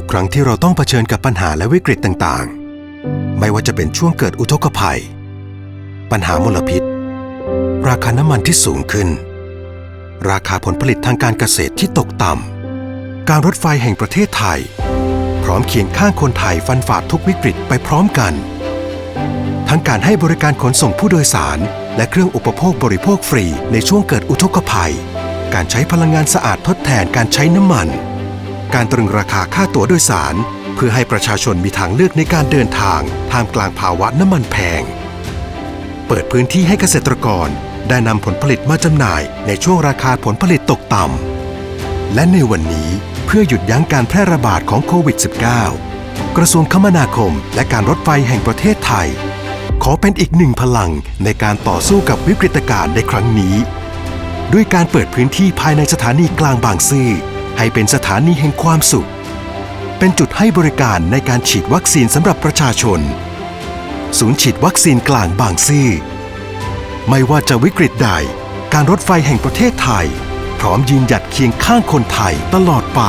ทุกครั้งที่เราต้องเผชิญกับปัญหาและวิกฤตต่างๆ ไม่ว่าจะเป็นช่วงเกิดอุทกภัย ปัญหามลพิษ ราคาน้ำมันที่สูงขึ้น ราคาผลผลิตทางการเกษตรที่ตกต่ำ การรถไฟแห่งประเทศไทย พร้อมเคียงข้างคนไทยฟันฝ่าทุกวิกฤตไปพร้อมกัน ทั้งการให้บริการขนส่งผู้โดยสาร และเครื่องอุปโภคบริโภคฟรีในช่วงเกิดอุทกภัย การใช้พลังงานสะอาดทดแทนการใช้น้ำมัน การตรึงราคาค่าตั๋วโดยสาร เพื่อให้ประชาชนมีทางเลือกในการเดินทางท่ามกลางภาวะน้ำมันแพง เปิดพื้นที่ให้เกษตรกรได้นำผลผลิตมาจำหน่ายในช่วงราคาผลผลิตตกต่ำ และในวันนี้เพื่อหยุดยั้งการแพร่ระบาดของโควิด -19 กระทรวงคมนาคมและการรถไฟแห่งประเทศไทย ขอเป็นอีกหนึ่งพลังในการต่อสู้กับวิกฤตการณ์ในครั้งนี้ ด้วยการเปิดพื้นที่ภายในสถานีกลางบางซื่อ ให้เป็นสถานีแห่งความสุข เป็นจุดให้บริการในการฉีดวัคซีนสำหรับประชาชน ศูนย์ฉีดวัคซีนกลางบางซื่อไม่ว่าจะวิกฤตใด การรถไฟแห่งประเทศไทย พร้อมยืนหยัดเคียงข้างคนไทยตลอดไป